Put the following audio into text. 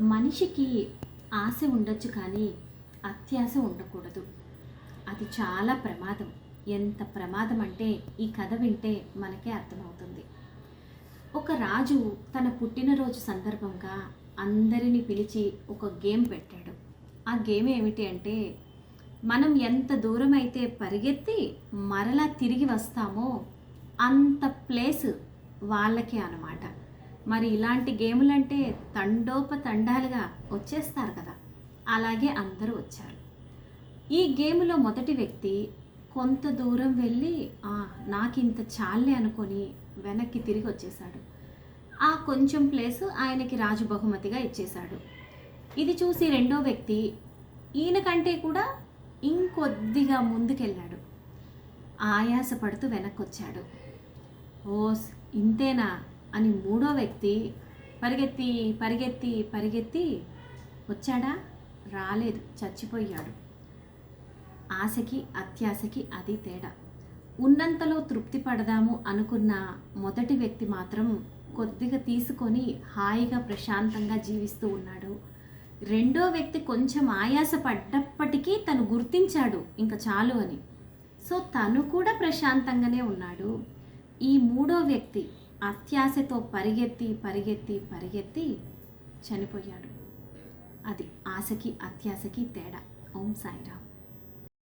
మనిషికి ఆశ ఉండొచ్చు కానీ అత్యాశ ఉండకూడదు. అది చాలా ప్రమాదం. ఎంత ప్రమాదం అంటే ఈ కథ వింటే మనకే అర్థమవుతుంది. ఒక రాజు తన పుట్టినరోజు సందర్భంగా అందరినీ పిలిచి ఒక గేమ్ పెట్టాడు. ఆ గేమ్ ఏమిటి అంటే మనం ఎంత దూరం అయితే పరిగెత్తి మరలా తిరిగి వస్తామో అంత ప్లేస్ వాళ్ళకే అన్నమాట. మరి ఇలాంటి గేములంటే తండోపతండాలుగా వచ్చేస్తారు కదా. అలాగే అందరూ వచ్చారు. ఈ గేమ్లో మొదటి వ్యక్తి కొంత దూరం వెళ్ళి నాకింత చాలే అనుకొని వెనక్కి తిరిగి వచ్చేసాడు ఆ కొంచెం ప్లేస్ ఆయనకి రాజు బహుమతిగా ఇచ్చేశాడు. ఇది చూసి రెండో వ్యక్తి ఈయన కంటే కూడా ఇంకొద్దిగా ముందుకెళ్ళాడు. ఆయాసపడుతూ వెనక్కి వచ్చాడు ఓస్ ఇంతేనా? అని మూడో వ్యక్తి పరిగెత్తి పరిగెత్తి పరిగెత్తి వచ్చాడా? రాలేదు. చచ్చిపోయాడు. ఆశకి అత్యాశకి అది తేడా. ఉన్నంతలో తృప్తి పడదాము అనుకున్న మొదటి వ్యక్తి మాత్రం కొద్దిగా తీసుకొని హాయిగా ప్రశాంతంగా జీవిస్తూ ఉన్నాడు. రెండో వ్యక్తి కొంచెం ఆయాస పడ్డప్పటికీ తను గుర్తించాడు ఇంకా చాలు అని. సో తను కూడా ప్రశాంతంగానే ఉన్నాడు. ఈ మూడో వ్యక్తి అత్యాశతో పరిగెత్తి పరిగెత్తి పరిగెత్తి చనిపోయాడు. అది ఆశకి అత్యాశకి తేడా. ఓం సాయిరామ్.